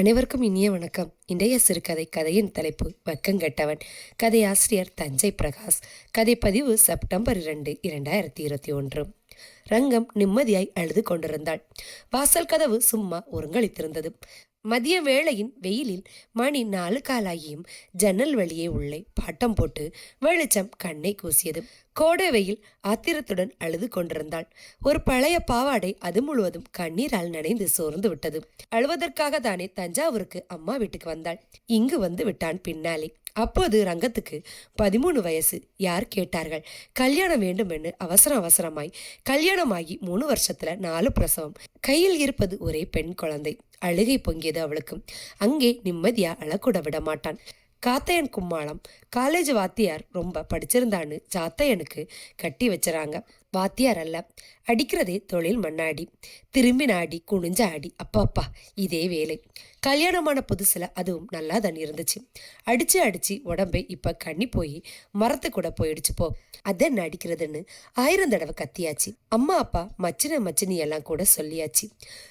அனைவருக்கும் இனிய வணக்கம். இன்றைய சிறுகதை கதையின் தலைப்பு வெக்கங்கெட்டவன் கதை ஆசிரியர் தஞ்சை பிரகாஷ். கதை பதிவு செப்டம்பர் இரண்டு இரண்டாயிரத்தி இருபத்தி ஒன்று. ரங்கம் நிம்மதியாய் அழுது கொண்டிருந்தாள். வாசல் கதவு சும்மா ஒருங்களித்திருந்தது மதிய வேளையின் வெயிலில் மணி நாலு காலாகியும் ஜன்னல் வழியே உள்ளே பாட்டம் போட்டு வெளிச்சம் கண்ணை கூசியது. கோடை வெயில் ஆத்திரத்துடன் அழுது கொண்டிருந்தாள் ஒரு பழைய பாவாடை அது முழுவதும் கண்ணீரால் நனைந்து சோர்ந்து விட்டது. அழுவதற்காக தானே தஞ்சாவூருக்கு அம்மா வீட்டுக்கு வந்தாள். இங்கு வந்து விட்டான் பின்னாலே. அப்போது ரங்கத்துக்கு பதிமூணு வயசு. யார் கேட்டார்கள்? கல்யாணம் வேண்டும் என்று அவசரம் அவசரமாய். கல்யாணமாகி மூணு வருஷத்துல நாலு பிரசவம். கையில் இருப்பது ஒரே பெண் குழந்தை. அழுகை பொங்கியது அவளுக்கு. அங்கே நிம்மதியா அழக்கூட விட மாட்டான் காத்தையன் கும்மாளம் காலேஜ் வாத்தியார் ரொம்ப படிச்சிருந்தான்னு சாத்தையனுக்கு கட்டி வச்சுறாங்க. வாத்தியார் அல்ல. அடிக்கிறதே தொழில் மண்ணாடி. திரும்பி நாடி குனிஞ்ச ஆடி அப்பா அப்பா இதே வேலை. கல்யாணமான புதுசுல அதுவும் நல்லா தான் இருந்துச்சு. அடிச்சு அடிச்சு உடம்பை இப்ப கண்ணி போய் மரத்து கூட போயிடுச்சு போ. அதென்ன அடிக்கிறதுன்னு ஆயிரம் தடவை கத்தியாச்சு. அம்மா அப்பா மச்சின மச்சினி எல்லாம் கூட சொல்லியாச்சு.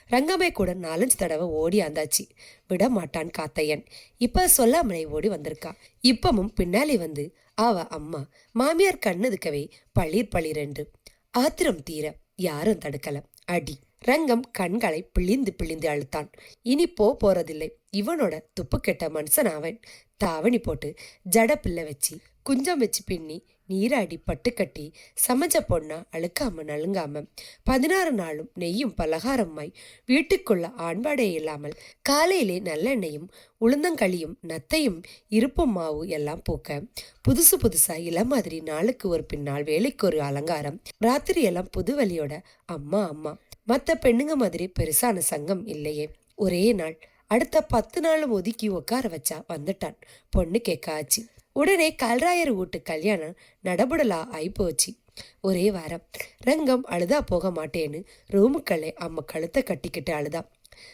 ரங்கமே கூட நாலஞ்சு தடவை ஓடி ஆந்தாச்சு விட மாட்டான் காத்தையன். இப்ப சொல்லாமலே ஓடி வந்திருக்கா. இப்பமும் பின்னாலே வந்து அவ அம்மா மாமியார் கண்ணுதுக்கவே பளிர் பளிரென்று. ஆத்திரம் தீர யாரும் தடுக்கல. அடி. ரங்கம் கண்களை பிழிந்து பிழிந்து அழுத்தான். இனி போ போறதில்லை. இவனோட துப்பு கெட்ட மனுஷன் அவன். தாவணி போட்டு ஜட பிள்ளை வச்சு குஞ்சம் வச்சு பின்னி நீராடி பட்டு கட்டி சமைச்ச பொண்ணா அழுக்காம நழுங்காம பதினாறு நாளும் நெய்யும் பலகாரமாய் வீட்டுக்குள்ள ஆண்பாடே இல்லாமல் காலையிலே நல்லெண்ணெயும் உளுந்தங்களியும் நத்தையும் இருப்பும் மாவு எல்லாம் பூக்க புதுசு புதுசா இள மாதிரி நாளுக்கு ஒரு பின்னால் வேலைக்கு ஒரு அலங்காரம். ராத்திரி எல்லாம் புது வலியோட அம்மா அம்மா. மற்ற பெண்ணுங்க மாதிரி பெருசான சங்கம் இல்லையே. ஒரே நாள். அடுத்த பத்து நாளும் ஒதுக்கி உட்கார வச்சா வந்துட்டான். பொண்ணு கேட்க ஆச்சு. உடனே கல்ராயர் வீட்டு கல்யாணம் நடபுடலா ஆயிப்போச்சு. ஒரே வாரம். ரங்கம் அழுதா போக மாட்டேன்னு ரூமுக்களே அம்மா கழுத்தை கட்டிக்கிட்டு அழுதா.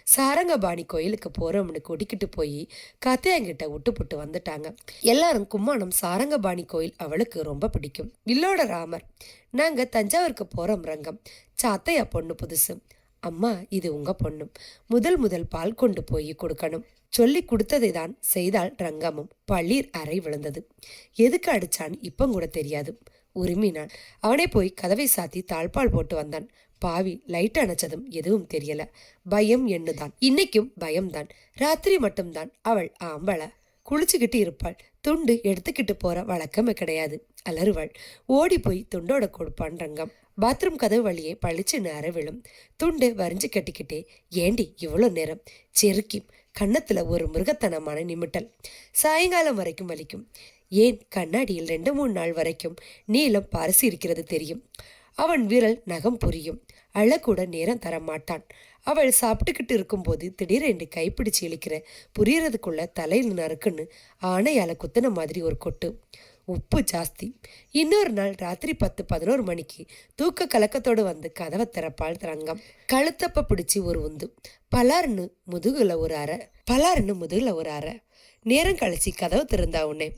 சாரங்கபாணி கோயிலுக்கு போறோம்னு கூட்டிக்கிட்டு போய் கத்தையங்கிட்ட விட்டு புட்டு வந்துட்டாங்க. எல்லாரும் கும்மானம் சாரங்கபாணி கோயில் அவளுக்கு ரொம்ப பிடிக்கும். வில்லோட ராமர். நாங்க தஞ்சாவூருக்கு போறோம் ரங்கம். சாத்தையா பொண்ணு புதுசு. அம்மா இது உங்க பொண்ணு. முதல் முதல் பால் கொண்டு போய் கொடுக்கணும். சொல்லி கொடுத்ததை தான் செய்தால் ரங்கமும். பள்ளீர் அறை விழுந்தது. எதுக்கு அடிச்சான்? இப்பம் கூட தெரியாது. உரிமினான் அவனே போய் கதவை சாத்தி தாழ்பால் போட்டு வந்தான். பாவி லைட் அணைச்சதும் எதுவும் தெரியல. பயம் எண்ணுதான். இன்னைக்கும் பயம்தான். ராத்திரி மட்டும்தான். அவள் ஆம்பள. குளிச்சுக்கிட்டு இருப்பாள். துண்டு எடுத்துக்கிட்டு போற வழக்கமே கிடையாது. அலறுவாள். ஓடி போய் துண்டோட கொடுப்பான் ரங்கம். பாத்ரூம் கதவு வழியே பளிச்சுன்னு அறவிழும் துண்டு வரிஞ்சு கட்டிக்கிட்டே ஏண்டி இவ்வளோ நேரம்? செருக்கி கன்னத்துல ஒரு மிருகத்தனமான நிமிட்டல். சாயங்காலம் வரைக்கும் வலிக்கும். ஏன்? கண்ணாடியில் ரெண்டு மூணு நாள் வரைக்கும் நீளம் பரிசு இருக்கிறது தெரியும். அவன் விரல் நகம் புரியும். அழக்கூட நேரம் தர மாட்டான் அவள் சாப்பிட்டுக்கிட்டு இருக்கும்போது திடீரென்று கைப்பிடிச்சு இழுக்கிற புரியறதுக்குள்ள தலையில் நறுக்குன்னு ஆணையால குத்தின மாதிரி ஒரு கொட்டு. உப்பு ஜாஸ்தி. இன்னொரு நாள் ராத்திரி பத்து பதினோரு மணிக்கு தூக்க கலக்கத்தோடு வந்து கதவை திறப்பாள் ரங்கம் கழுத்தப்ப பிடிச்சி ஒரு உந்து. பலார்னு முதுகுல ஒரு அறை. பலார்னு முதுகுல ஒரு அறை. நேரம் கழிச்சு கதவை திறந்தா உன்னே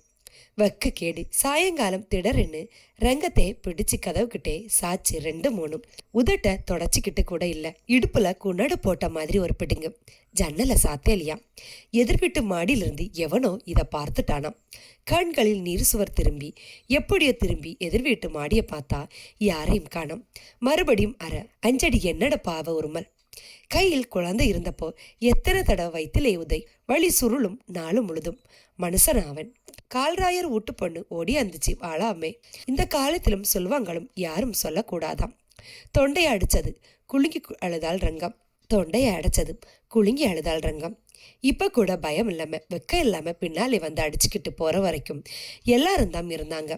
வக்கு கேடு. சாயங்காலம் திடருன்னு ரங்கத்தை பிடிச்சு கதவுக்கிட்டே சாச்சு ரெண்டு மூணும். உதட்ட தொடச்சிக்கிட்டு கூட இல்லை. இடுப்புல குணடு போட்ட மாதிரி ஒரு பிடிங்க. ஜன்னல சாத்தேலியா எதிர்விட்டு மாடியிலிருந்து எவனோ இதை பார்த்துட்டானாம். கண்களில் நீர் சுவர் திரும்பி எப்படியோ திரும்பி எதிர்வீட்டு மாடியை பார்த்தா யாரையும் காணோம். மறுபடியும் அற அஞ்சடி என்னட பாவ உருமல். கையில் குழந்தை இருந்தப்போ எத்தனை தடவை வயிற்றிலே உதை வழி சுருளும் நாளும் முழுதும். மனுஷன் அவன். கால்ராயர் வீட்டு பொண்ணு ஓடி அந்துச்சு வாழாமே இந்த காலத்திலும் சொல்வாங்களும் யாரும் சொல்லக்கூடாதாம். தொண்டை அடிச்சது குலுங்கி அழுதாள் ரங்கம். தொண்டையை அடைச்சது குலுங்கி அழுதாள் ரங்கம். இப்போ கூட பயம் இல்லாமல் வெக்க இல்லாமல் பின்னாலே வந்து அடிச்சுக்கிட்டு போற வரைக்கும் எல்லாரும் தான் இருந்தாங்க.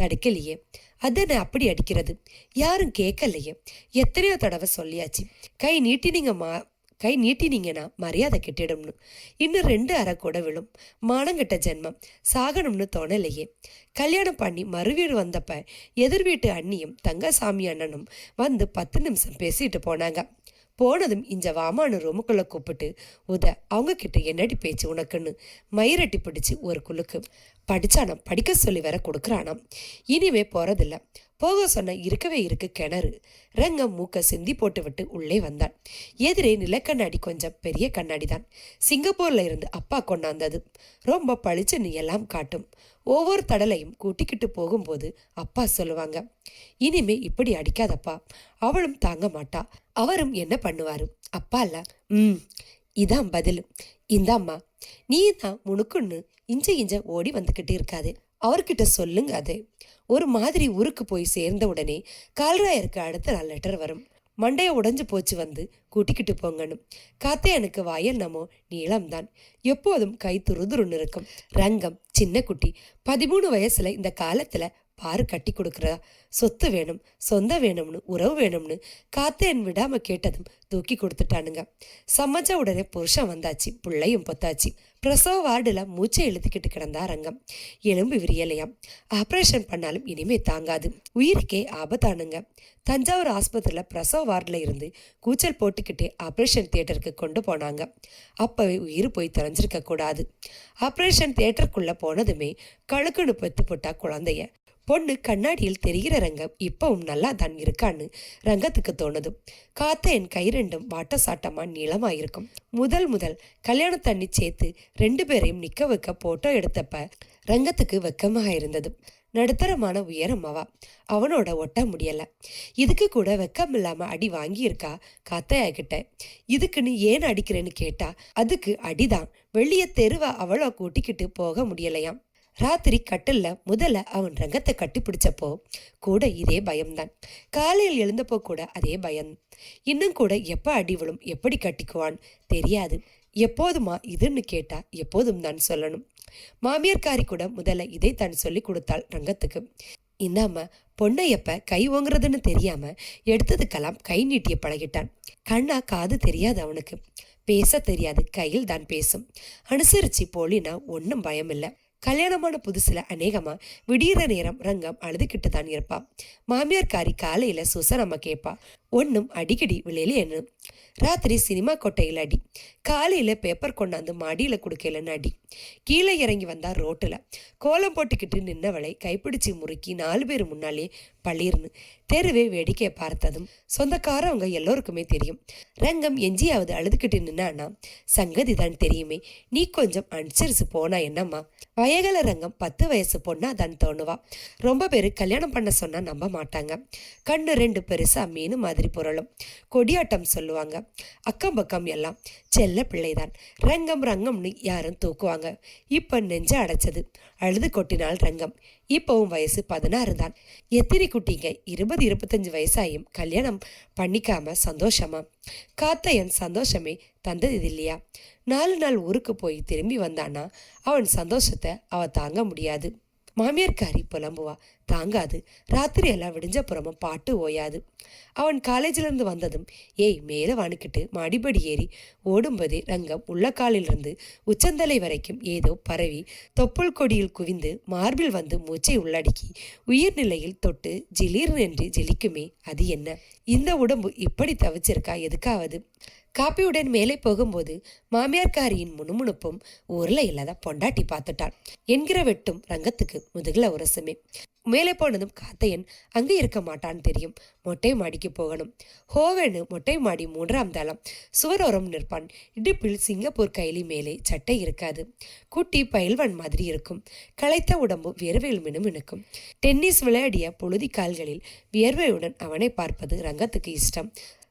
தடுக்கலையே அதனை அப்படி அடிக்கிறது? யாரும் கேட்கலையே. எத்தனையோ தடவை சொல்லியாச்சு கை நீட்டினீங்க மா கை நீட்டினீங்கன்னா மரியாதை கெட்டிடும்னு. இன்னும் ரெண்டு அரை கூட விழும். மானங்கெட்ட ஜென்மம். சாகணும்னு தோணலையே. கல்யாணம் பண்ணி மறுவீடு வந்தப்ப எதிர் வீட்டு அண்ணியும் தங்கசாமி அண்ணனும் வந்து பத்து நிமிஷம் பேசிட்டு போனாங்க. போனதும் இஞ்ச வாமானு ரூமுக்குள்ளே கூப்பிட்டு உத அவங்க கிட்ட என்னடி பேச்சு உனக்குன்னு? மயிரட்டி பிடிச்சி ஒரு குலுக்கு. படிச்சானாம். படிக்க சொல்லி வேற கொடுக்குறானாம். இனிமே போகிறதில்ல போக சொன்ன இருக்கவே இருக்கு கிணறு. ரங்கம் மூக்க சிந்தி போட்டுவிட்டு உள்ளே வந்தான். எதிரே நிலக்கண்ணாடி கொஞ்சம் பெரிய கண்ணாடி தான் சிங்கப்பூர்ல இருந்து அப்பா கொண்டாந்தது. ரொம்ப பளிச்சுன்னு எல்லாம் காட்டும். ஒவ்வொரு தடலையும் கூட்டிக்கிட்டு போகும்போது அப்பா சொல்லுவாங்க இனிமே இப்படி அடிக்காதப்பா. அவளும் தாங்க மாட்டா. அவரும் என்ன பண்ணுவாரு? அப்பா இல்ல ம் இதான் பதில். இந்தாம்மா நீ தான் முணுக்குன்னு இஞ்ச இஞ்ச ஓடி வந்துக்கிட்டு இருக்காது. அவர்கிட்ட சொல்லுங்க அது. ஒரு மாதிரி ஊருக்கு போய் சேர்ந்த உடனே கால்ராயருக்கு அடுத்த நாள் லெட்டர் வரும். மண்டைய உடைஞ்சு போச்சு வந்து கூட்டிக்கிட்டு போங்கன்னு. காத்தையனுக்கு வாயல் நமோ நீளம்தான். எப்போதும் கை துருதுருன்னு இருக்கும். ரங்கம் சின்ன குட்டி பதிமூணு வயசுல இந்த காலத்துல பாரு கட்டி கொடுக்குறா. சொத்து வேணும் சொந்த வேணும்னு உறவு வேணும்னு காத்தேன் விடாம கேட்டதும் தூக்கி கொடுத்துட்டானுங்க. சம்மச்ச உடனே புருஷன் வந்தாச்சு பிள்ளையும் பொத்தாச்சு. பிரசவ வார்டில் மூச்சை இழுத்துக்கிட்டு கிடந்தா ரங்கம். எலும்பு விரியலையாம். ஆப்ரேஷன் பண்ணாலும் இனிமே தாங்காது. உயிருக்கே ஆபத்தானுங்க. தஞ்சாவூர் ஆஸ்பத்திரியில் பிரசவ வார்டில் இருந்து கூச்சல் போட்டுக்கிட்டே ஆப்ரேஷன் தியேட்டருக்கு கொண்டு போனாங்க. அப்பவே உயிர் போய் தொலைஞ்சிருக்க கூடாது. ஆப்ரேஷன் தியேட்டருக்குள்ளே போனதுமே கழுக்குன்னு பெத்து போட்டா குழந்தைய. பொண்ணு கண்ணாடியில் தெரிகிற ரங்கம் இப்பவும் நல்லா தான் இருக்கான்னு ரங்கத்துக்கு தோணுது. காத்த என் கை ரெண்டும் வாட்ட சாட்டமா நீளமா இருக்கும் முதல் முதல் கல்யாண தண்ணி சேர்த்து ரெண்டு பேரையும் நிக்க வைக்க போட்டோ எடுத்தப்ப ரங்கத்துக்கு வெக்கமாக இருந்தது. நடுத்தரமான உயரம் அவா. அவனோட ஒட்ட முடியல. இதுக்கு கூட வெக்கம் இல்லாம அடி வாங்கியிருக்கா காத்தையா கிட்ட. இதுக்குன்னு ஏன் அடிக்கிறேன்னு கேட்டா அதுக்கு அடிதான். வெளியே தெருவ அவளோ கூட்டிக்கிட்டு போக முடியலையாம். ராத்திரி கட்டில்ல முதல்ல அவன் ரங்கத்தை கட்டிப்பிடிச்சப்போ கூட இதே பயம்தான். காலையில் எழுந்தப்போ கூட அதே பயம். இன்னும் கூட எப்போ அடி விழும் எப்படி கட்டிக்குவான் தெரியாது. எப்போதுமா இதுன்னு கேட்டா எப்போதும் தான் சொல்லணும். மாமியார்காரி கூட முதல்ல இதை தான் சொல்லி கொடுத்தாள் ரங்கத்துக்கு. இந்தாம பொண்ணை எப்ப கை ஓங்குறதுன்னு தெரியாம எடுத்ததுக்கெல்லாம் கை நீட்டிய பழகிட்டான். கண்ணா காது தெரியாது அவனுக்கு. பேச தெரியாது கையில் தான் பேசும். அனுசரிச்சு போலினா ஒன்றும் பயம் இல்லை கல்யாணமான புதுசுல அநேகமா விடியிற நேரம் ரங்கம் அழுதுகிட்டு தான் இருப்பா. மாமியார்காரி காலையில சுசனம்மா கேட்பா ஒன்றும் அடிக்கடி விளையில ராத்திரி சினிமா கொட்டையில் அடி. காலையில் பேப்பர் கொண்டாந்து மாடியில் கொடுக்கலன்னு அடி. கீழே இறங்கி வந்தால் ரோட்டில். கோலம் போட்டுக்கிட்டு நின்னவளை கைப்பிடிச்சு முறுக்கி நாலு பேர் முன்னாலே பளிர்னு தெருவே வேடிக்கையை பார்த்ததும் சொந்தக்காரவங்க எல்லோருக்குமே தெரியும். ரங்கம் எஞ்சியாவது அழுதுகிட்டு நின்னான்னா சங்கதி தான் தெரியுமே. நீ கொஞ்சம் அனுசரிச்சு போனா என்னம்மா? வயகல ரங்கம் பத்து வயசு பொண்ணா தான் தோணுவா. ரொம்ப பேர் கல்யாணம் பண்ண சொன்னா நம்ப மாட்டாங்க. கண்ணு ரெண்டு பெருசா மீன் மாதிரி பொருளும். கொடியாட்டம் சொல்லுவாங்க. அக்கம் பக்கம் எல்லாம் செல்ல பிள்ளைதான். ரங்கம் ரங்கம்னு யாரும் தூக்குவாங்க. இப்ப நெஞ்ச அடைச்சது அழுது கொட்டினால் ரங்கம். இப்போவும் வயசு பதினாறு தான். எத்திரி குட்டிங்க இருபது இருபத்தஞ்சு வயசாயும் கல்யாணம் பண்ணிக்காம சந்தோஷமா? காத்தையன் சந்தோஷமே தந்தது இல்லையா? நாலு நாள் ஊருக்கு போய் திரும்பி வந்தானா? அவன் சந்தோஷத்தை அவ தாங்க முடியாது. மாமியார்காரி புலம்புவா. தாங்காது. ராத்திரி எல்லாம் விடிஞ்சப்புறமும் பாட்டு ஓயாது. அவன் காலேஜிலிருந்து வந்ததும் ஏய் மேலே வாணிக்கிட்டு மாடிப்படி ஏறி ஓடும்போதே ரங்கம் உள்ளக்காலிலிருந்து உச்சந்தலை வரைக்கும் ஏதோ பரவி தொப்புள் கொடியில் குவிந்து மார்பில் வந்து மூச்சை உள்ளடக்கி உயிர்நிலையில் தொட்டு ஜிலீர் என்று ஜெலிக்குமே அது என்ன? இந்த உடம்பு இப்படி தவிச்சிருக்கா எதுக்காவது? காப்பியுடன் மேலே போகும்போது மாமியார்காரியின் முணுமுணுப்பும் ஊரில் இல்லாத பொண்டாட்டி பார்த்துட்டாள். என்கிற வெட்டும் ரங்கத்துக்கு முதுகில் உரசுமே. மேலே போனதும் காத்தையன் அங்கே இருக்க மாட்டான்னு தெரியும். மொட்டை மாடிக்கு போகணும். ஹோவனு மொட்டை மாடி மூன்றாம் தளம். சுவரோரம் நிற்பான். இடுப்பில் சிங்கப்பூர் கைலி மேலே சட்டை இருக்காது. குட்டி பயில்வன் மாதிரி இருக்கும். களைத்த உடம்பு வியர்வையில் மினுமினுக்கும் டென்னிஸ் விளையாடிய பொழுதி கால்களில் வியர்வையுடன் அவனை பார்ப்பது ரங்கத்துக்கு இஷ்டம்.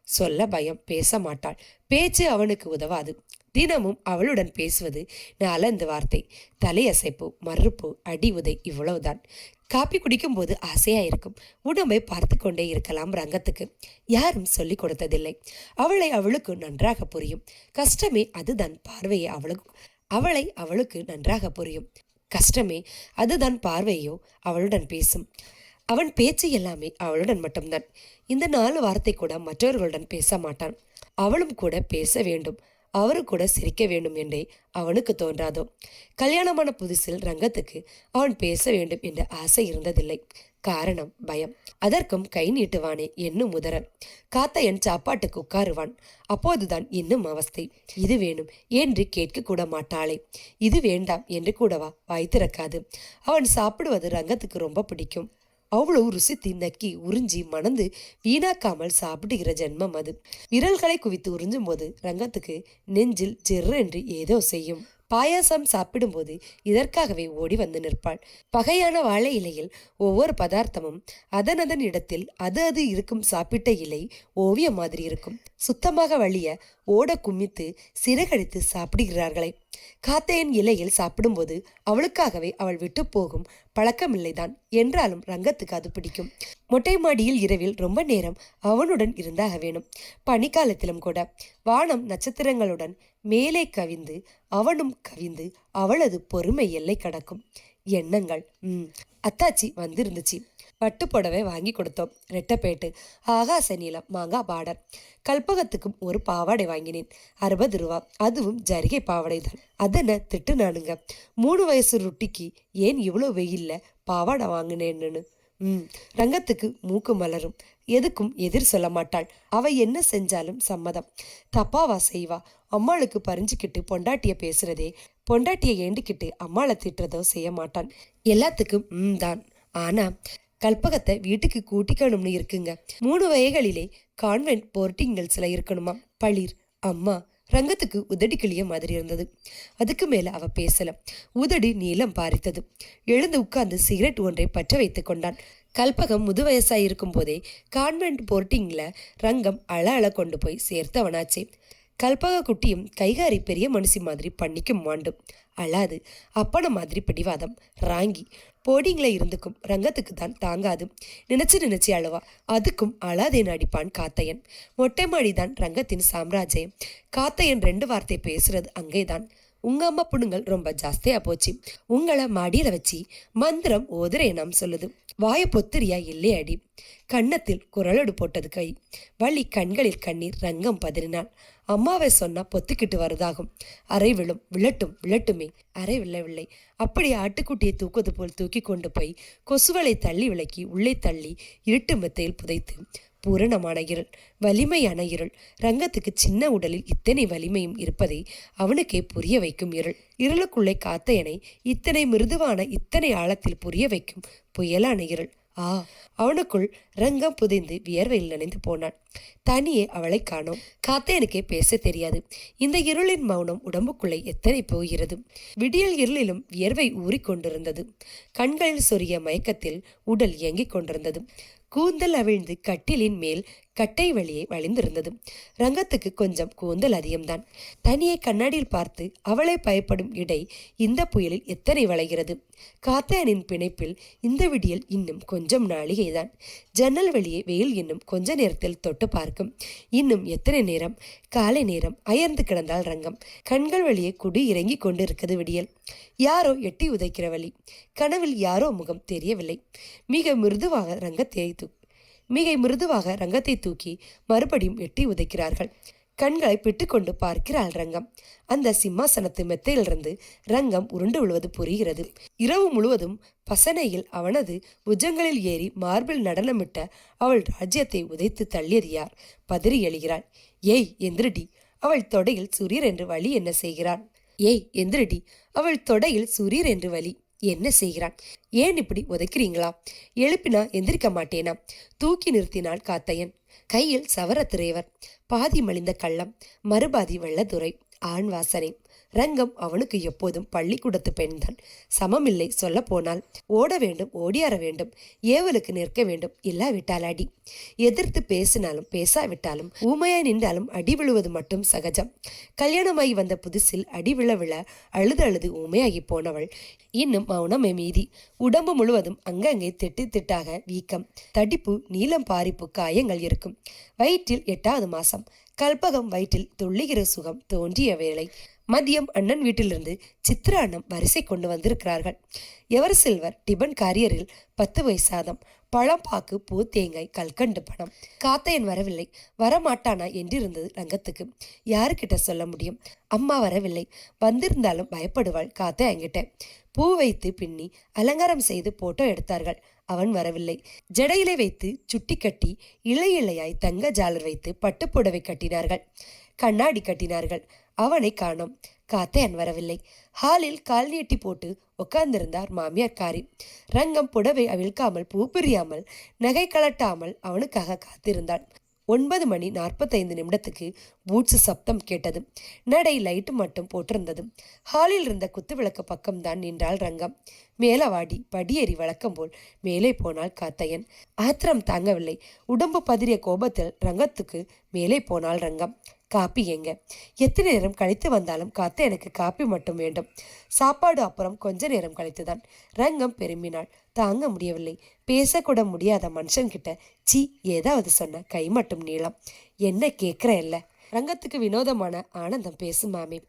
சொல்ல பயம் பேச மாட்டாள். பேச்சு அவனுக்கு உதவாது. தினமும் அவளுடன் பேசுவது நாலந்து வார்த்தை. தலையசைப்பு மறுப்பு அடி உதை இவ்வளவுதான். காப்பி குடிக்கும்போது ஆசையா இருக்கும். உடம்பை பார்த்து கொண்டே இருக்கலாம் ரங்கத்துக்கு. யாரும் சொல்லி கொடுத்ததில்லை. அவளை அவளுக்கு நன்றாக புரியும். கஷ்டமே அதுதான் பார்வையை அவளுக்கு. அவளை அவளுக்கு நன்றாக புரியும். கஷ்டமே அதுதான் பார்வையோ அவளுடன் பேசும். அவன் பேச்சு எல்லாமே அவளுடன் மட்டும்தான். இந்த நாலு வார்த்தை கூட மற்றவர்களுடன் பேச மாட்டான். அவளும் கூட பேச வேண்டும். அவரு கூட சிரிக்க வேண்டும் என்றே அவனுக்கு தோன்றாதோ. கல்யாணமான புதுசில் ரங்கத்துக்கு அவன் பேச வேண்டும் என்ற ஆசை இருந்ததில்லை. காரணம் பயம். அதற்கும் கை நீட்டுவானே என்னும் முதர காத்தையன் சாப்பாட்டுக்கு உட்காருவான். அப்போதுதான் இன்னும் அவஸ்தை. இது வேணும் என்று கேட்க கூட மாட்டாளே. இது வேண்டாம் என்று கூடவா வாய் திறக்காது. அவன் சாப்பிடுவது ரங்கத்துக்கு ரொம்ப பிடிக்கும். அவ்வளவு ருசித்து நக்கி உறிஞ்சி மணந்து வீணாக்காமல் சாப்பிடுகிற ஜென்மம் அது. விரல்களை குவித்து உறிஞ்சும் போது ரங்கத்துக்கு நெஞ்சில் ஜெர்ரென்று ஏதோ செய்யும். பாயாசம் சாப்பிடும்போது இதற்காகவே ஓடி வந்து நிற்பாள். பகையான வாழை இலையில் ஒவ்வொரு பதார்த்தமும் அதன் அதன் இடத்தில் அது அது இருக்கும் சாப்பிட்ட இலை ஓவியம் மாதிரி இருக்கும். சுத்தமாக வழிய ஓட கும்மித்து சிறகடித்து சாப்பிடுகிறார்களே. காத்தையன் இலையில் சாப்பிடும்போது அவளுக்காகவே அவள் விட்டு போகும் பழக்கமில்லைதான். என்றாலும் ரங்கத்துக்கு அது பிடிக்கும். மொட்டை மாடியில் இரவில் ரொம்ப நேரம் அவனுடன் இருந்தாக வேணும். பனிக்காலத்திலும் கூட வானம் நட்சத்திரங்களுடன் மேலே கவிந்து அவனும் கவிந்து அவளது பொறுமை எல்லை கடக்கும். எண்ணங்கள் ம் அத்தாச்சி வந்திருந்துச்சு. பட்டு புடவை வாங்கி கொடுத்தோம். ரெட்டப்பேட்டு ஆகாச நீளம் மாங்காய் பார்டர் கல்பகத்துக்கும் ஒரு பாவாடை வாங்கினேன். அறுபது ரூபா. அதுவும் ஜரிகை பாவாடை தான் அதென்ன திட்டு நானுங்க மூணு வயசு ரொட்டிக்கு ஏன் இவ்வளோ வெயில்ல பாவாடை வாங்கினேன்னு? ம் ரங்கத்துக்கு மூக்கு மலரும். எதுக்கும் எதிர் சொல்ல மாட்டாள் அவ என்ன செஞ்சாலும் சம்மதம். தப்பாவா செய்வா. அம்மாளுக்கு பறிஞ்சுக்கிட்டு பொண்டாட்டிய பேசுறதே பொண்டாட்டிய ஏண்டிக்கிட்டு அம்மாளை திட்டுறதோ செய்ய மாட்டான் எல்லாத்துக்கும் ம் தான். ஆனா கல்பகத்தை வீட்டுக்கு கூட்டிக்கணும்னு இருக்குங்க. மூணு வயகளிலே கான்வென்ட் போர்ட்டிங்கல்ஸ்ல இருக்கணுமா? பளிர் அம்மா ரங்கத்துக்கு உதடி கிளிய மாதிரி இருந்தது. அதுக்கு மேல அவ பேசல. உதடி நீளம் பாரித்தது. எழுந்து உட்கார்ந்து சிகரெட் ஒன்றை பற்ற வைத்துக் கொண்டான் கல்பகம் முது வயசாக இருக்கும் போதே கான்வென்ட் போர்ட்டிங்கில் ரங்கம் அழ அழ கொண்டு போய் சேர்த்தவனாச்சே. கல்பக குட்டியும் கைகாரி பெரிய மனுஷி மாதிரி பண்ணிக்கும் மாண்டும் அழாது அப்பன மாதிரி பிடிவாதம் ராங்கி. போர்டிங்கில் இருந்துக்கும் ரங்கத்துக்கு தான் தாங்காது. நினைச்சு நினச்சி அழுவா அதுக்கும் அழாதே நடிப்பான் காத்தையன். மொட்டை மாடி தான் ரங்கத்தின் சாம்ராஜ்யம். காத்தையன் ரெண்டு வார்த்தை பேசுறது அங்கேதான். உங்க அம்மா புண்ணுங்கள் ரொம்ப ஜாஸ்தியா போச்சு. உங்களை மடியில வச்சு மந்திரம் ஓதுரேனாம் சொல்லுது. வாய பொத்திரியா இல்லை அடி. கன்னத்தில் குரலோடு போட்டது கை. வள்ளி கண்களில் கண்ணீர் ரங்கம் பதறினாள். அம்மாவை சொன்னா பொத்துக்கிட்டு வருதாகும். அரை விழும். விழட்டும். விழட்டுமே. அரை விழவில்லை. அப்படி ஆட்டுக்குட்டியை தூக்குவது போல் தூக்கி கொண்டு போய் கொசுவலை தள்ளி விளக்கி உள்ளே தள்ளி இருட்டு மெத்தையில் புதைத்து பூரணமான இருள் வலிமையான இருள் ரங்கத்துக்கு சின்ன உடலில் இத்தனை வலிமையும் இருப்பதை அவனுக்கே புரிய வைக்கும் இருள். இருளுக்குள்ளே காத்தையனை இத்தனை மிருதுவான இத்தனை ஆழத்தில் புரிய வைக்கும் புயலான இருள் ஆ. அவனுக்குள் ரங்கம் புதைந்து வியர்வையில் நனைந்து போனான் தனியே அவளை காணோம். காத்தையனுக்கே பேச தெரியாது. இந்த இருளின் மௌனம் உடம்புக்குள்ளே எத்தனை போகிறது? விடியல் இருளிலும் வியர்வை ஊறிக்கொண்டிருந்தது கண்களில் சொரிய மயக்கத்தில் உடல் இயங்கிக் கொண்டிருந்தது. கூந்தல் அவிழ்ந்து கட்டிலின் மேல் கட்டை வழியே வழிந்திருந்தது. ரங்கத்துக்கு கொஞ்சம் கூந்தல் அதிகம்தான். தனியை கண்ணாடியில் பார்த்து அவளை பயப்படும் இடை இந்த புயலில் எத்தனை வளைகிறது. காத்தையனின் பிணைப்பில் இந்த விடியல் இன்னும் கொஞ்சம் நாளிகைதான் ஜன்னல் வழியே வெயில் இன்னும் கொஞ்ச நேரத்தில் தொட்டு பார்க்கும். இன்னும் எத்தனை நேரம்? காலை நேரம். அயர்ந்து கிடந்தால் ரங்கம். கண்கள் வழியே குடி இறங்கி கொண்டு இருக்கிறது விடியல். யாரோ எட்டி உதைக்கிற வழி. கனவில் யாரோ முகம் தெரியவில்லை. மிக மிருதுவாக ரங்க தேய்த்து மிகை மிருதுவாக ரங்கத்தை தூக்கி மறுபடியும் எட்டி உதைக்கிறார்கள். கண்களை பிட்டுக்கொண்டு பார்க்கிறாள் ரங்கம். அந்த சிம்மாசனத்து மெத்தையிலிருந்து ரங்கம் உருண்டு விழுவது புரிகிறது. இரவு முழுவதும் பசனையில் அவனது புஜங்களில் ஏறி மார்பில் நடனமிட்ட அவள் ராஜ்யத்தை உதைத்து தள்ளியது யார்? பதறி எழுகிறாள். ஏய் எந்திரடி. அவள் தொடையில் சுரீர் என்று வழி என்ன செய்கிறான்? ஏய் எந்திரடி. அவள் தொடையில் சுரீர் என்று வழி என்ன செய்கிறான்? ஏன் இப்படி உதைக்கிறீங்களா? எழுப்பினா எந்திரிக்க மாட்டேனா? தூக்கி நிறுத்தினான் காத்தையன். கையில் சவர திரைவர். பாதி மலிந்த கள்ளம். மறுபாதி வெள்ளதுரை ஆண் வாசனை ரங்கம் அவனுக்கு எப்போதும் பள்ளிக்கூடத்து பெண்தான். சமமில்லை சொல்ல போனால் ஓட வேண்டும் ஓடியார வேண்டும். ஏவலுக்கு நிற்க வேண்டும். இல்லாவிட்டால் அடி. எதிர்த்து பேசினாலும் பேசாவிட்டாலும் ஊமையாய் நின்றாலும் அடி விழுவது மட்டும் சகஜம். கல்யாணமாகி வந்த புதுசில் அடி விழ விழ அழுது அழுது ஊமையாகி போனவள். இன்னும் மௌனமே மீதி. உடம்பு முழுவதும் அங்கங்கே திட்டு திட்டாக வீக்கம். தடிப்பு நீளம் பாரிப்பு காயங்கள் இருக்கும். வயிற்றில் எட்டாவது மாசம். கல்பகம் வயிற்றில் துள்ளுகிற சுகம் தோன்றிய வேளை மதியம் அண்ணன் வீட்டிலிருந்து சித்ரா அண்ணம் வரிசை கொண்டு வந்திருக்கிறார்கள். எவர் சில்வர் டிபன் காரியரில் பத்து வயசாதம் பழம்பாக்கு பூ தேங்காய் கல்கண்டு பணம் காத்தையன் வரவில்லை. வரமாட்டானா என்றிருந்தது ரங்கத்துக்கு. யாருக்கிட்ட சொல்ல முடியும்? அம்மா வரவில்லை. வந்திருந்தாலும் பயப்படுவாள் காத்தையங்கிட்ட பூ வைத்து பின்னி அலங்காரம் செய்து போட்டோ எடுத்தார்கள். அவன் வரவில்லை. ஜடையிலை வைத்து சுட்டி கட்டி இலை இலையாய் தங்க ஜாலர் வைத்து பட்டுப்புடவை கட்டினார்கள். கண்ணாடி கட்டினார்கள். அவனை காணோம். காத்தையன் வரவில்லை. ஹாலில் கால் நீட்டி போட்டு உட்கார்ந்திருந்தார் மாமியார் காரி. ரங்கம் புடவை அவிழ்க்காமல் பூ பிரியாமல் நகை கலட்டாமல் அவனுக்காக காத்திருந்தாள் ஒன்பது மணி நாற்பத்தைந்து நிமிடத்துக்கு பூட்ஸ் சப்தம் கேட்டது. நடை லைட்டு மட்டும் போட்டிருந்தது. ஹாலில் இருந்த குத்துவிளக்கு பக்கம்தான் நின்றாள் ரங்கம். மேலவாடி படியேறி வழக்கம் போல் மேலே போனாள் காத்தையன் ஆத்திரம் தாங்கவில்லை. உடம்பு பதிரிய கோபத்தில் ரங்கத்துக்கு மேலே போனாள் ரங்கம். காப்பி எங்க? எத்தனை நேரம் கழித்து வந்தாலும் காத்த எனக்கு காப்பி மட்டும் வேண்டும். சாப்பாடு அப்புறம் கொஞ்ச நேரம் கழித்துதான். ரங்கம் பெருமினாள். தாங்க முடியவில்லை. பேசக்கூட முடியாத மனுஷன்கிட்ட சி ஏதாவது சொன்ன கை மட்டும் நீளம். என்ன கேட்குற இல்லை? ரங்கத்துக்கு வினோதமான ஆனந்தம் பேசும் மாமி.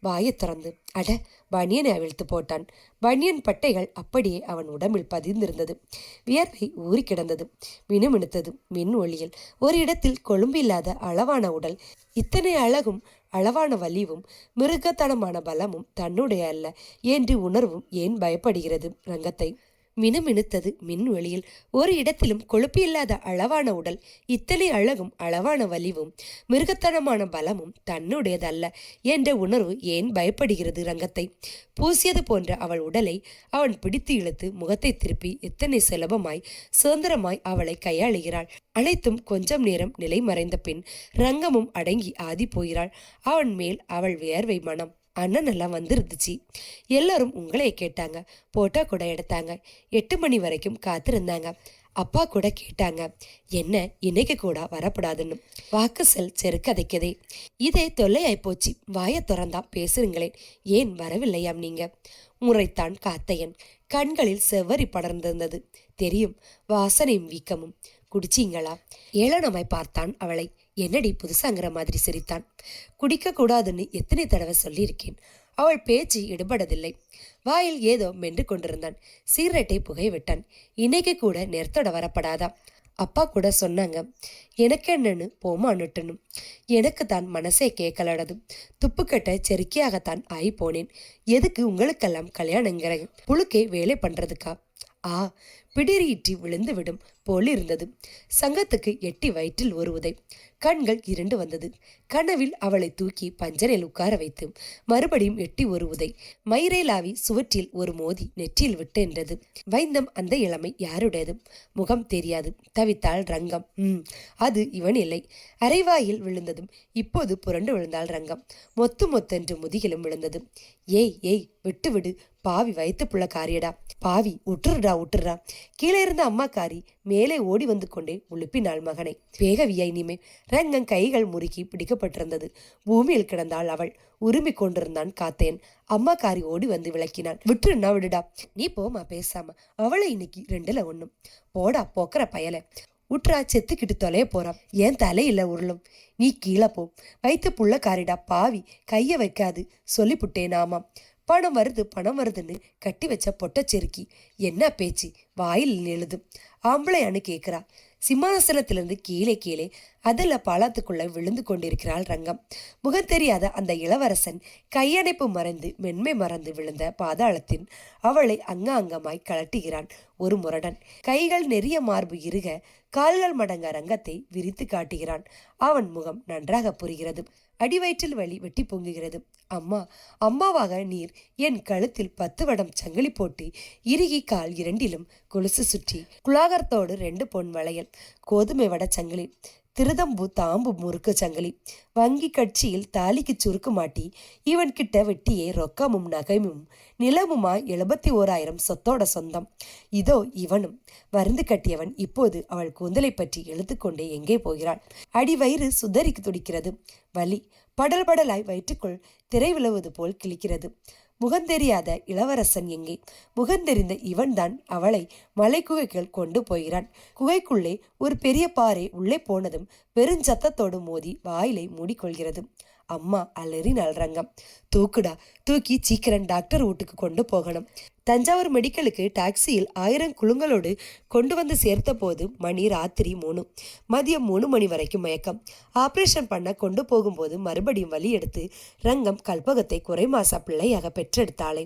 வாயை திறந்து அட பனியனை அவிழ்த்து போட்டான். பனியன் பட்டைகள் அப்படியே அவன் உடம்பில் பதிந்திருந்தது. வியர்வை ஊறி கிடந்தது. மினுமினுத்தது மின் ஒளியில். ஒரு இடத்தில் கொழும்பில்லாத அளவான உடல். இத்தனை அழகும் அளவான வலிவும் மிருகத்தனமான பலமும் தன்னுடைய அல்ல. என்று உணர்வும் ஏன் பயப்படுகிறது? ரங்கத்தை மினுமினுத்தது மின்வெளியில். ஒரு இடத்திலும் கொழுப்பு இல்லாத அளவான உடல் இத்தனை அழகும் அளவான வலிவும் மிருகத்தனமான பலமும் தன்னுடையதல்ல என்ற உணர்வு ஏன் பயப்படுகிறது ரங்கத்தை? பூசியது போன்ற அவள் உடலை அவன் பிடித்து இழுத்து முகத்தை திருப்பி எத்தனை சுலபமாய் சுதந்திரமாய் அவளை கையாளுகிறாள். அனைத்தும் கொஞ்சம் நேரம் நிலை மறைந்த பின் ரங்கமும் அடங்கி ஆதி போகிறாள் அவன் மேல் அவள் வியர்வை மனம். அண்ணன் எல்லாம் வந்துருந்துச்சு. எல்லாரும் உங்களையே கேட்டாங்க. போட்டோ கூட எடுத்தாங்க. எட்டு மணி வரைக்கும் காத்திருந்தாங்க. அப்பா கூட கேட்டாங்க. என்ன இன்னைக்கு கூட வரப்படாதுன்னு. வாக்கு செல் செருக்கதைக்கதே. இதே தொல்லையாய் போச்சு. வாயை திறந்தா பேசுறீங்களேன் ஏன் வரவில்லையாம் நீங்க? முறைத்தான் காத்தையன். கண்களில் செவ்வரி படர்ந்திருந்தது. தெரியும். வாசனையும் வீக்கமும். குடிச்சீங்களா? ஏளனமாய் பார்த்தான் அவளை. என்னடி புதுசாங்கிற மாதிரி சிரித்தான். குடிக்க கூடாதுன்னு எத்தனை தடவை சொல்லியிருக்கேன். அவள் பேச்சு எடுபடதில்லை வாயில் ஏதோ மென்று கொண்டிருந்தான். சீரட்டை புகை விட்டான் இன்னைக்கு கூட நேரத்தோட வரப்படாதா? அப்பா கூட சொன்னாங்க. எனக்கு என்னன்னு போமான்னுட்டுன்னு எனக்கு தான் மனசே கேட்கலடது துப்புக்கட்ட செருக்கியாகத்தான் ஆகி போனேன். எதுக்கு உங்களுக்கெல்லாம் கல்யாணங்கிற புழுக்கே வேலை பண்றதுக்கா? ஆ பிடிரீட்டி விழுந்து விடும் போலிருந்தது. சங்கத்துக்கு எட்டி வயிற்றில் ஒரு உதை. கண்கள் இரண்டு வந்தது. கனவில் அவளை தூக்கி பஞ்சரில் உட்கார வைத்து மறுபடியும் எட்டி ஒரு உதை. மயிரேலாவி சுவற்றில் ஒரு மோதி நெற்றியில் விட்டு என்றது வைந்தம் அந்த இளமை யாருடையது? முகம் தெரியாது. தவித்தாள் ரங்கம். ம் அது இவன் இல்லை. அரைவாயில் விழுந்ததும் இப்போது புரண்டு விழுந்தாள் ரங்கம். மொத்து மொத்தென்று முதுகிலும் விழுந்தது. ஏய் ஏய் விட்டு விடு. பாவி வயிற்று புள்ள காரியடா பாவி உற்றுடா உற்றுடா கீழே இருந்த அம்மா காரி மேலே ஓடி வந்து கொண்டே உழுப்பினாள் மகனை. வேகவியா இனிமே. ரங்கன் கைகள் முறுக்கி பிடிக்கப்பட்டிருந்தது. பூமியில் கிடந்தாள் அவள். உரிமை கொண்டிருந்தான் காத்தேன். அம்மா காரி ஓடி வந்து விளக்கினாள். விட்டுருன்னா விடுடா. நீ போமா பேசாம. அவளை இன்னைக்கு ரெண்டுல ஒண்ணும். போடா போக்குற பயல. உற்றா செத்துக்கிட்டு தொலைய போறான். ஏன் தலையில உருளும். நீ கீழே போ. வைத்து புள்ள காரிடா. பாவி கைய வைக்காது. சொல்லிப்புட்டேன் ஆமாம். பணம் வருது பணம் வருதுன்னு கட்டி வச்ச பொட்டச்செருக்கி. என்ன பேச்சு? வாயில் எழுது ஆம்பளையான்னு கேட்குறா சிம்மாசனத்திலிருந்து கீழே கீழே அதில் பாலத்துக்குள்ள விழுந்து கொண்டிருக்கிறாள் ரங்கம். முகம் தெரியாத அந்த இளவரசன் கையணைப்பு மறைந்து மென்மை மறந்து விழுந்த பாதாளத்தின் அவளை அங்காங்கமாய் கலட்டுகிறான் ஒரு முரடன். கைகள் நெறிய மார்பு இருக கால்கள் மடங்க ரங்கத்தை விரித்து காட்டுகிறான். அவன் முகம் நன்றாக புரிகிறது. அடிவயிற்றில் வலி வெட்டி பொங்குகிறது. அம்மா அம்மாவாக நீர் என் கழுத்தில் பத்து வடம் சங்கிலி போட்டு இறுகி கால் இரண்டிலும் கொலுசு சுற்றி குலாகரத்தோடு ரெண்டு பொன் வளையல் கோதுமை வட சங்கிலி திருதம்பு தாம்பு முறுக்கு சங்கிலி வங்கி கட்சியில் தாலிக்கு சுருக்கு மாட்டி இவன் கிட்ட வெட்டியே ரொக்கமும் நகைமும் நிலமுமா எழுபத்தி ஓராயிரம் சொத்தோட சொந்தம். இதோ இவனும். வருந்து கட்டியவன் இப்போது அவள் கூந்தலை பற்றி எழுத்துக்கொண்டே எங்கே போகிறாள்? அடி வயிறு சுதறிக்கு துடிக்கிறது. வலி. படல் படலாய் வயிற்றுக்குள் திரை விழுவது போல் கிழிக்கிறது. முகந்தெரியாத இளவரசன் எங்கே? முகந்தெரிந்த இவன்தான் அவளை மலைக்குகைக்குள் கொண்டு போகிறான். குகைக்குள்ளே ஒரு பெரிய பாறை உள்ளே போனதும் பெருஞ்சத்தத்தோடு மோதி வாயிலை மூடிக்கொள்கிறது. அம்மா அலறி நல்றங்கம் தூக்குடா தூக்கி சீக்கிரம் டாக்டர் வீட்டுக்கு கொண்டு போகணும். தஞ்சாவூர் மெடிக்கலுக்கு டாக்ஸியில் ஆயிரம் குழுங்களோடு கொண்டு வந்து சேர்த்த போது மணி ராத்திரி மூணு. மதியம் மூணு மணி வரைக்கும் மயக்கம். ஆப்ரேஷன் பண்ண கொண்டு போகும்போது மறுபடியும் வலி எடுத்து ரங்கம் கல்பகத்தை குறைமாசா பிள்ளையாக பெற்றெடுத்தாளே.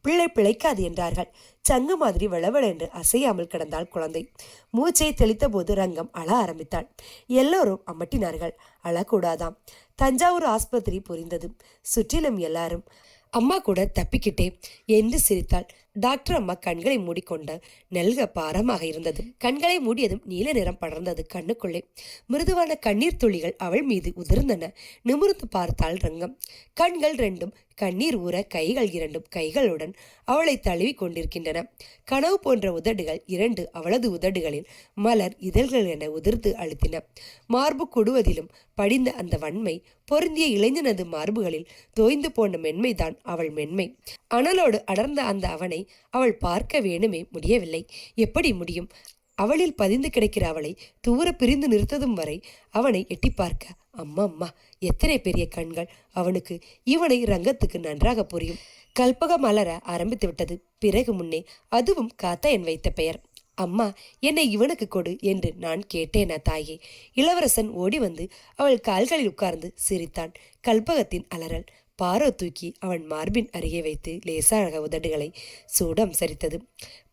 பிள்ளை பிழைக்காது என்றார்கள். சங்கு மாதிரி என்று அசையாமல் கிடந்தாள் குழந்தை. மூச்சை தெளித்த போது ரங்கம் அழ ஆரம்பித்தாள். எல்லோரும் அமட்டினார்கள். அழக்கூடாதாம். தஞ்சாவூர் ஆஸ்பத்திரி புரிந்தது சுற்றிலும் எல்லாரும் அம்மா கூட தப்பிக்கிட்டே என்று சிரித்தாள். டாக்டர் அம்மா கண்களை மூடிக்கொண்ட நெல்க பாரமாக இருந்தது. கண்களை மூடியதும் நீல நிறம் படர்ந்தது கண்ணுக்குள்ளே. மிருதுவான கண்ணீர் துளிகள் அவள் மீது உதிர்ந்தன. நிமிர்ந்து பார்த்தாள் ரங்கம். கண்கள் ரெண்டும் கண்ணீர் ஊற கைகள் இரண்டும் கைகளுடன் அவளை தழுவி கொண்டிருக்கின்றன. கனவு போன்ற உதடுகள் இரண்டு அவளது உதடுகளில் மலர் இதழ்கள் என உதிர்த்து அழுத்தின. மார்பு கொடுவதிலும் படிந்த அந்த வன்மை பொருந்திய இளைஞனது மார்புகளில் தோய்ந்து போன மென்மைதான் அவள் மென்மை. அனலோடு அடர்ந்த அந்த அவனை அவள் பார்க்க வேணுமே முடியவில்லை. எப்படி முடியும்? அவளில் பதிந்து கிடக்கிற அவளை தூர பிரிந்து நிறுத்ததும் வரை அவனை எட்டி பார்க்க அம்மா அம்மா எத்தனை பெரிய கண்கள். அவனுக்கு இவனை ரங்கத்துக்கு நன்றாக புரியும். கல்பகம் மலர ஆரம்பித்து விட்டது. பிறகு முன்னே அதுவும் காத்தாயன் வைத்த பெயர். அம்மா என்னை இவனுக்கு கொடு என்று நான் கேட்டேனா தாயே. இளவரசன் ஓடி வந்து அவள் கால்களில் உட்கார்ந்து சிரித்தான். கல்பகத்தின் அலறல் பாரோ தூக்கி அவன் மார்பின் அருகே வைத்து லேசாக உதடுகளை சூடம் சரித்தது.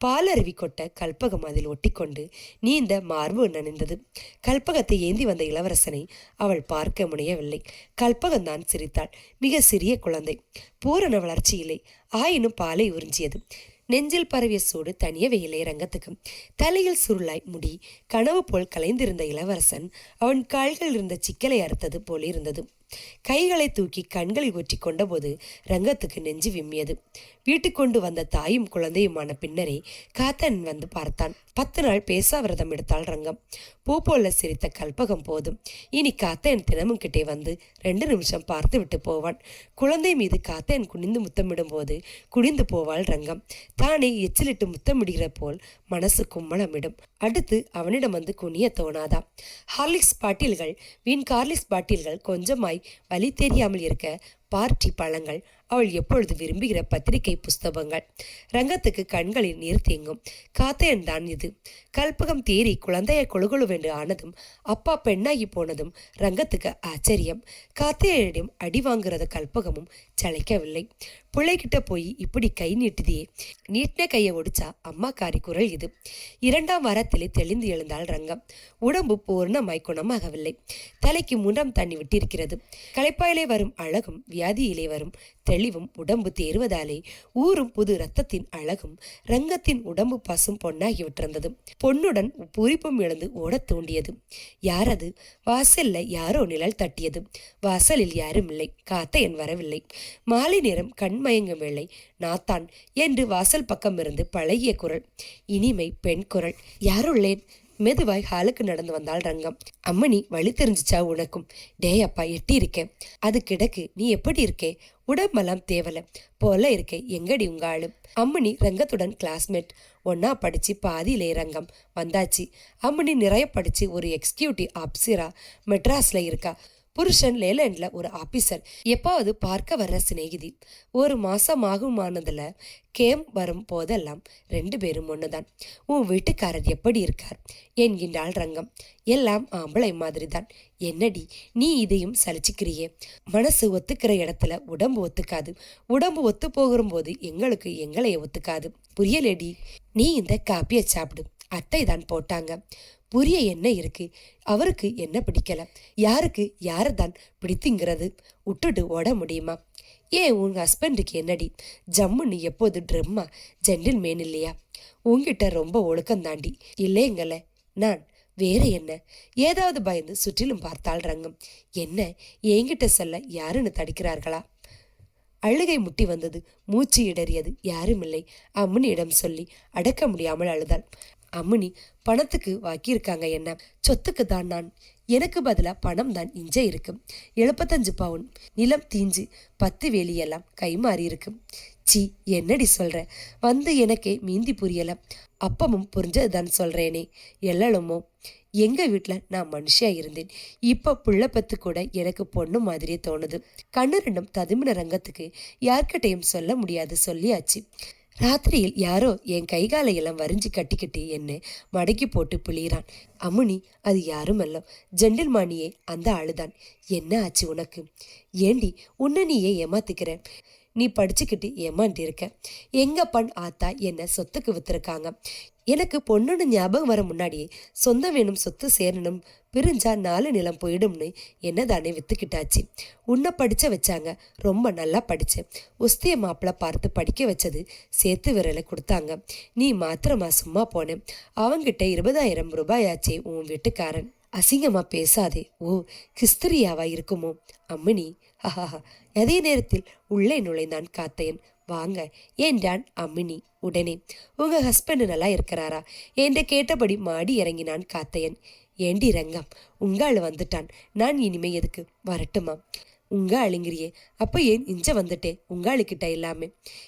பாலருவி கொட்ட கல்பகம் அதில் ஒட்டிக்கொண்டு நீந்த மார்பு நனைந்தது. கல்பகத்தை ஏந்தி வந்த இளவரசனை அவள் பார்க்க முடியவில்லை கல்பகம்தான் சிரித்தாள். மிக சிறிய குழந்தை. பூரண வளர்ச்சி இல்லை ஆயினும் பாலை உறிஞ்சியது. நெஞ்சில் பரவிய சூடு தனியவே இல்லை ரங்கத்துக்கு. தலையில் சுருளாய் முடி கனவு போல் கலைந்திருந்த இளவரசன் அவன் கால்கள் இருந்த சிக்கலை அறுத்தது போல் இருந்தது கைகளை தூக்கி கண்களில் ஒற்றி கொண்டபோது ரங்கத்துக்கு நெஞ்சு விம்மியது. வீட்டுக்கொண்டு வந்த தாயும் குழந்தையுமான பின்னரே காத்தன் வந்து பார்த்தான். பத்து நாள் பேசாவிரதம் எடுத்தாள் ரங்கம். பூ போல சிரித்த கல்பகம் போதும். இனி காத்தன் தினமும் கிட்டே வந்து ரெண்டு நிமிஷம் பார்த்து விட்டு போவான். குழந்தை மீது காத்தன் குனிந்து முத்தமிடும் போது குனிந்து போவாள் ரங்கம். தானே எச்சிலிட்டு முத்தமிடுகிற போல் மனசு கும்மளமிடும். அடுத்து அவனிடம் வந்து குனிய தோணாதா ஹார்லிக்ஸ் பாட்டில்கள் வீண் கார்லிக்ஸ் பாட்டில்கள் கொஞ்சமாய் வழி தெரியாமல் இருக்க பார்ட்டி பழங்கள். அவள் எப்பொழுது விரும்புகிற பத்திரிகை புஸ்தகங்கள். ரங்கத்துக்கு கண்களில் நீர் தேங்கும். காத்தையன் தான் இது. கல்பகம் தேறி குழந்தைய கொழுகொழுவென்று ஆனதும் அப்பா பெண்ணாகி போனதும் ரங்கத்துக்கு ஆச்சரியம். காத்தையனிடம் அடி வாங்குறத கல்பகமும் சளைக்கவில்லை. பிள்ளைகிட்ட போய் இப்படி கை நீட்டுதியே நீட்டின கையை ஒடிச்சா அம்மாக்காரி குரல் இது. இரண்டாம் வாரத்திலே தெளிந்து எழுந்தாள் ரங்கம். உடம்பு பூர்ணமாய் குணமாகவில்லை. தலைக்கு முன்னம் தண்ணி விட்டிருக்கிறது. களைப்பாயிலே வரும் அழகும் வியாதியிலே வரும் தெளிவும் உடம்பு தேறுவதாலே ஊரும் புது ரத்தத்தின் அழகும் ரங்கத்தின் உடம்பு பசும் பொன்னாகி விட்டிருந்தது. பொன்னுடன் பூரிப்பும் எழுந்து ஓடத் தூண்டியது. யாரது? வாசல்ல யாரோ நிழல் தட்டியது. வாசலில் யாரும் இல்லை காத்தையன் வரவில்லை. மாலை நேரம் கண்மயங்கும் வேளை நாத்தான் என்று வாசல் பக்கம் இருந்து பழகிய குரல். இனிமை பெண் குரல். யாருள்ளேன்? மெதுவாய் ஹாலுக்கு நடந்து வந்தாள் ரங்கம். அம்மணி வழி தெரிஞ்சிச்சா உனக்கும்? டே அப்பா எட்டி இருக்கேன். அது கிடக்கு. நீ எப்படி இருக்கே? உடம்பெல்லாம் தேவல. போல இருக்கே. எங்கடி உங்க ஆளு? அம்மணி ரங்கத்துடன் கிளாஸ்மேட் ஒன்னா படிச்சு பாதியிலே ரங்கம். வந்தாச்சு. அம்மணி நிறைய படிச்சு ஒரு எக்ஸிக்யூட்டிவ் ஆப்சிரா மெட்ராஸ்ல இருக்கா. புருஷன் லேலண்ட்ல ஒரு ஆபீசர் எப்பாவது பார்க்க வர்ற சிநேகிதி. ஒரு மாசம் ஆகுமானதுல கேம் வரும் போதெல்லாம் ரெண்டு பேரும் ஒண்ணுதான். உன் வீட்டுக்காரர் எப்படி இருக்கார்? என்கின்றாள் ரங்கம். எல்லாம் ஆம்பளை மாதிரி தான் என்னடி நீ இதையும் சலிச்சுக்கிறியே? மனசு ஒத்துக்கிற இடத்துல உடம்பு ஒத்துக்காது. உடம்பு ஒத்து போகிற போது எங்களுக்கு எங்களைய ஒத்துக்காது. புரியலேடி? நீ இந்த காப்பியை சாப்பிடு. அத்தை தான் போட்டாங்க. புரிய என்ன இருக்கு? அவருக்கு என்ன பிடிக்கல? யாருக்கு யாரை தான் பிடித்துங்கிறது? விட்டுட்டு ஓட முடியுமா? ஏன் உங்க ஹஸ்பண்டுக்கு என்னடி? ஜம்முன்னு எப்போது ட்ரம்மா ஜென்டில் மேன் இல்லையா? உங்ககிட்ட ரொம்ப ஒழுக்கம் தாண்டி. இல்லைங்கள. நான் வேற என்ன? ஏதாவது பயந்து சுற்றிலும் பார்த்தால் ரங்கம். என்ன? என்கிட்ட சொல்ல யாருன்னு தடுக்கிறார்களா? அழுகை முட்டி வந்தது. மூச்சு இடறியது. யாருமில்லை இடம் சொல்லி அடக்க முடியாமல் அழுதாள். அம்முனி பணத்துக்கு வாக்கியிருக்காங்க என்ன? சொத்துக்கு தான் நான். எனக்கு பதிலாக பணம் தான் இஞ்ச இருக்கும். எழுபத்தஞ்சு பவுன். நிலம் தீஞ்சு பத்து வேலியெல்லாம் கை மாறி இருக்கு சி என்னடி சொல்ற? வந்து எனக்கே மீந்தி புரியல அப்பமும் புரிஞ்சதுதான் சொல்கிறேனே எல்லலுமோ? எங்கள் வீட்டில் நான் மனுஷியா இருந்தேன். இப்போ புள்ள பத்து கூட எனக்கு பொண்ணு மாதிரியே தோணுது. கண்ணு ரெண்டும் ததுமின ரங்கத்துக்கு யார்கிட்டையும் சொல்ல முடியாது சொல்லியாச்சு. ராத்திரியில் யாரோ என் கைகாலையெல்லாம் வரிஞ்சு கட்டிக்கிட்டு என்னை மடக்கி போட்டு பிழிகிறான் அம்முனி அது யாரும் அல்ல. ஜெண்டில்மானியே அந்த ஆளுதான். என்ன ஆச்சு உனக்கு? ஏண்டி உன்னை நீயே ஏமாத்துக்கிறேன் நீ படிச்சுக்கிட்டு ஏமாண்டி இருக்க எங்க பண் ஆத்தா என்ன சொத்துக்கு வித்துருக்காங்க? எனக்கு பொண்ணுன்னு ஞாபகம் வர முன்னாடியே சொந்தம் வேணும் சொத்து சேரணும் பிரிஞ்சா நாலு நிலம் போயிடும்னு என்ன தானே வித்துக்கிட்டாச்சு. உன்னை படிச்ச வச்சாங்க ரொம்ப நல்லா படிச்ச உஸ்திய மாப்பிள்ள பார்த்து படிக்க வச்சது சேர்த்து விரலை கொடுத்தாங்க. நீ மாத்திரமா சும்மா போனேன் அவங்கிட்ட இருபதாயிரம் ரூபாயாச்சே உன் வீட்டுக்காரன். அசிங்கமா பேசாதே. ஓ கிஸ்திரியாவா இருக்குமோ? அம்மணி ஹஹாஹா அதே நேரத்தில் உள்ளே நுழைந்தான் காத்தையன். வாங்க என்றான் அம்மினி உடனே. உங்க ஹஸ்பண்ட் நல்லா இருக்கிறாரா? என்று கேட்டபடி மாடி இறங்கினான் காத்தையன். ஏண்டி ரங்கம் உங்க வந்துட்டான். நான் இனிமே எதுக்கு? வரட்டுமா? உங்க ஆளுங்கிறியே அப்போ ஏன் இஞ்ச வந்துட்டே? உங்க ஆளுக்கிட்ட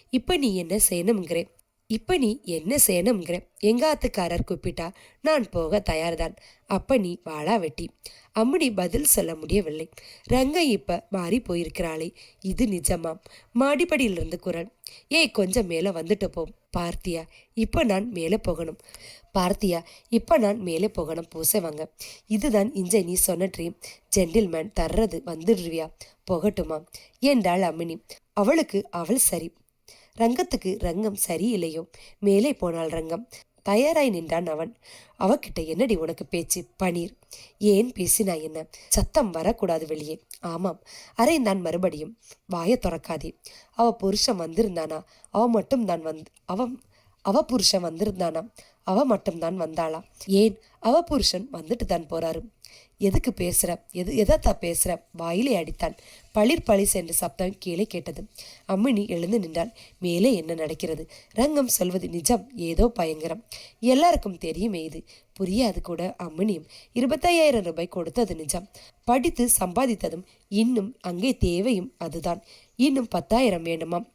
இப்போ நீ என்ன செய்யணுங்கிறேன் இப்ப நீ என்ன செய்யணுங்கிற எங்காத்துக்காரர் கூப்பிட்டா நான் போக தயார்தான். அப்ப நீ வாழா வெட்டி. அம்முடி பதில் சொல்ல முடியவில்லை. ரங்க இப்ப மாறி போயிருக்கிறாளே இது நிஜமாம் மாடிப்படியிலிருந்து குரல் ஏய் கொஞ்சம் மேலே வந்துட்டு போ பார்த்தியா? இப்ப நான் மேலே போகணும். பார்த்தியா? இப்ப நான் மேலே போகணும் பூசவங்க. இதுதான் இஞ்ச நீ சொன்ன ட்ரீம் ஜென்டில்மேன் தர்றது வந்துடுவியா போகட்டுமா? என்றாள் அம்மினி அவளுக்கு அவள் சரி. ரங்கத்துக்கு ரங்கம் சரியில்லையோ? மேலே போனாள் ரங்கம். தயாராய் நின்றான் அவன். அவகிட்ட என்னடி உனக்கு பேச்சு? பனீர். ஏன் பேசினா என்ன? சத்தம் வரக்கூடாது வெளியே. ஆமாம். அறைந்தான் மறுபடியும். வாய திறக்காதே. அவ புருஷன் வந்திருந்தானா? அவ மட்டும் தான் வந்து அவன் அவ புருஷன் வந்திருந்தானா? அவ மட்டும்தான் வந்தாளா? ஏன்? அவ புருஷன் வந்துட்டு தான் போறாரு. எதுக்கு பேசுற? எது எதத்தா பேசுற? வாயிலே அடித்தான். பளிர் பளிஸ் என்ற சப்தம் கீழே கேட்டது. அம்மினி எழுந்து நின்றாள். மேலே என்ன நடக்கிறது? ரங்கம் சொல்வது நிஜம் ஏதோ பயங்கரம். எல்லாருக்கும் தெரியுமே இது. புரியாது கூட அம்மினியும். இருபத்தையாயிரம் ரூபாய் கொடுத்தது நிஜம். படித்து சம்பாதித்ததும் இன்னும் அங்கே தேவையும் அதுதான். இன்னும் பத்தாயிரம் வேண்டுமாம்.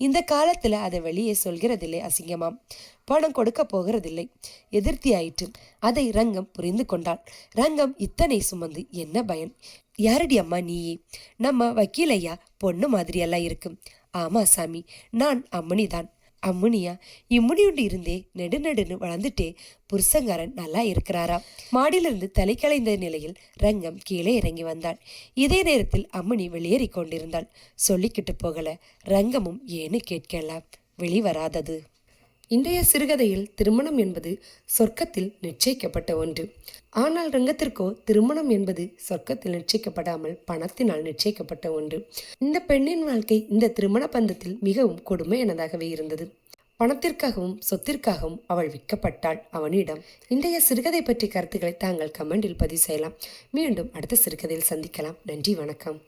இந்த காலத்துல அதை வெளியே சொல்கிறதில்லை அசிங்கமாம். பணம் கொடுக்க போகிறதில்லை. எதிர்த்தி ஆயிற்று. அதை ரங்கம் புரிந்து கொண்டாள். ரங்கம் இத்தனை சுமந்து என்ன பயன்? யாரடி அம்மா நீயே? நம்ம வக்கீலையா பொண்ணு மாதிரியெல்லாம் இருக்கும் ஆமா சாமி நான் அம்மணிதான் அம்முனியா இம்முனியுண்டு இருந்தே நெடுநடுன்னு வளர்ந்துட்டே புருஷங்காரன் நல்லா இருக்கிறாரா மாடியிலிருந்து தலை கலைந்த நிலையில் ரங்கம் கீழே இறங்கி வந்தாள் இதே நேரத்தில் அம்முனி வெளியேறி கொண்டிருந்தாள் சொல்லிக்கிட்டு போகல. ரங்கமும் ஏன்னு கேட்கலாம். வெளிவராதது. இன்றைய சிறுகதையில் திருமணம் என்பது சொர்க்கத்தில் நிச்சயிக்கப்பட்ட ஒன்று. ஆனால் ரங்கத்திற்கோ திருமணம் என்பது சொர்க்கத்தில் நிச்சயிக்கப்படாமல் பணத்தினால் நிச்சயிக்கப்பட்ட ஒன்று. இந்த பெண்ணின் வாழ்க்கை இந்த திருமண பந்தத்தில் மிகவும் கொடுமையானதாகவே இருந்தது. பணத்திற்காகவும் சொத்திற்காகவும் அவள் விற்கப்பட்டாள். அவனிடம் இன்றைய சிறுகதை பற்றிய கருத்துக்களை தாங்கள் கமெண்டில் பதிவு செய்யலாம். மீண்டும் அடுத்த சிறுகதையில் சந்திக்கலாம். நன்றி வணக்கம்.